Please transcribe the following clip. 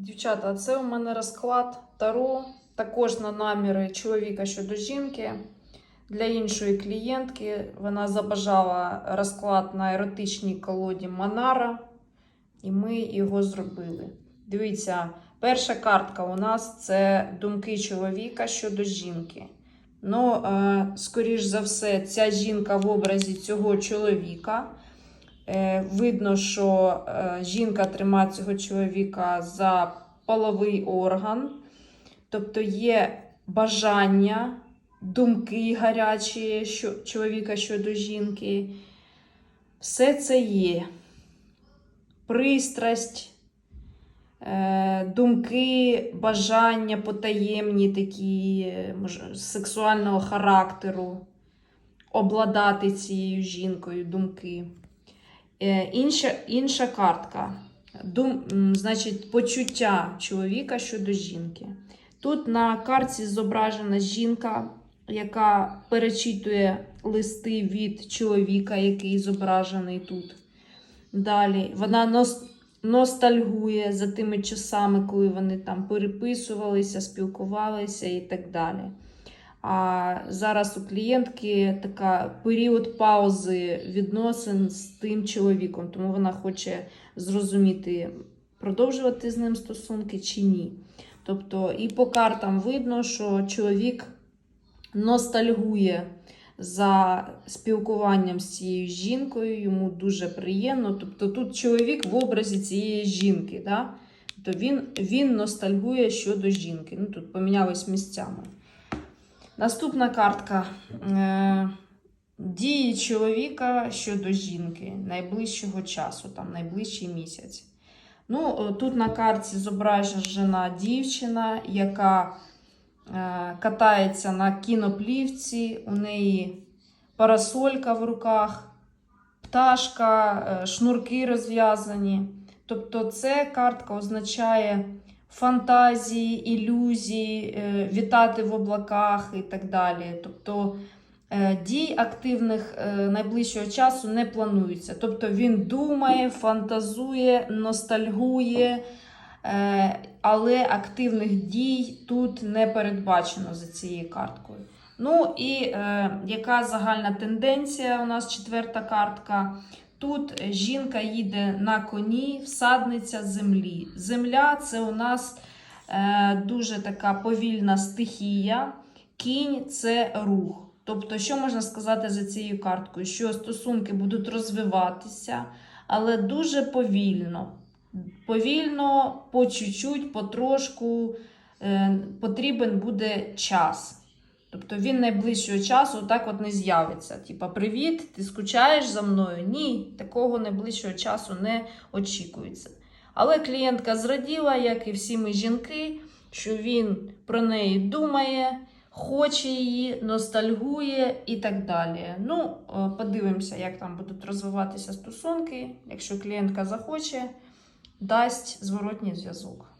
Дівчата, це у мене розклад Таро, також на наміри чоловіка щодо жінки. Для іншої клієнтки вона забажала розклад на еротичній колоді Манара, і ми його зробили. Дивіться, перша картка у нас це думки чоловіка щодо жінки. Ну, е, скоріш за все, ця жінка в образі цього чоловіка. Е, видно, що е, жінка тримає цього чоловіка за половий орган, тобто є бажання, думки гарячі чоловіка щодо жінки. Все це є. Пристрасть, е, думки, бажання потаємні, такі сексуального характеру, обладати цією жінкою думки. Е, Інша, інша картка. Дум, значить, почуття чоловіка щодо жінки. Тут на картці зображена жінка, яка перечитує листи від чоловіка, який зображений тут. Далі вона нос, ностальгує за тими часами, коли вони там переписувалися, спілкувалися і так далі. А зараз у клієнтки така період паузи відносин з тим чоловіком, тому вона хоче зрозуміти, продовжувати з ним стосунки чи ні. Тобто, і по картам видно, що чоловік ностальгує за спілкуванням з цією жінкою, йому дуже приємно. Тобто тут чоловік в образі цієї жінки. Да? Тобто він, він ностальгує щодо жінки. Ну, тут помінялись місцями. Наступна картка. Е, Дії чоловіка щодо жінки найближчого часу, там найближчий місяць. Ну, тут на карті зображена дівчина, яка е, катається на кіноплівці, у неї парасолька в руках, пташка, е, шнурки розв'язані. Тобто, це картка означає фантазії, ілюзії, е, вітати в облаках і так далі. Тобто е, дій активних е, найближчого часу не планується. Тобто він думає, фантазує, ностальгує, але активних дій тут не передбачено за цією карткою. Ну і е, яка загальна тенденція у нас четверта картка? Тут жінка їде на коні, всадниця землі. Земля це у нас е, дуже така повільна стихія. Кінь це рух. Тобто, що можна сказати за цією карткою? Що стосунки будуть розвиватися, але дуже повільно. Повільно, по чуть-чуть, потрошку е, потрібен буде час. Тобто він найближчого часу так от не з'явиться. Типа, привіт, ти скучаєш за мною? Ні, такого найближчого часу не очікується. Але клієнтка зраділа, як і всі ми жінки, що він про неї думає, хоче її, ностальгує і так далі. Ну, подивимося, як там будуть розвиватися стосунки. Якщо клієнтка захоче, дасть зворотній зв'язок.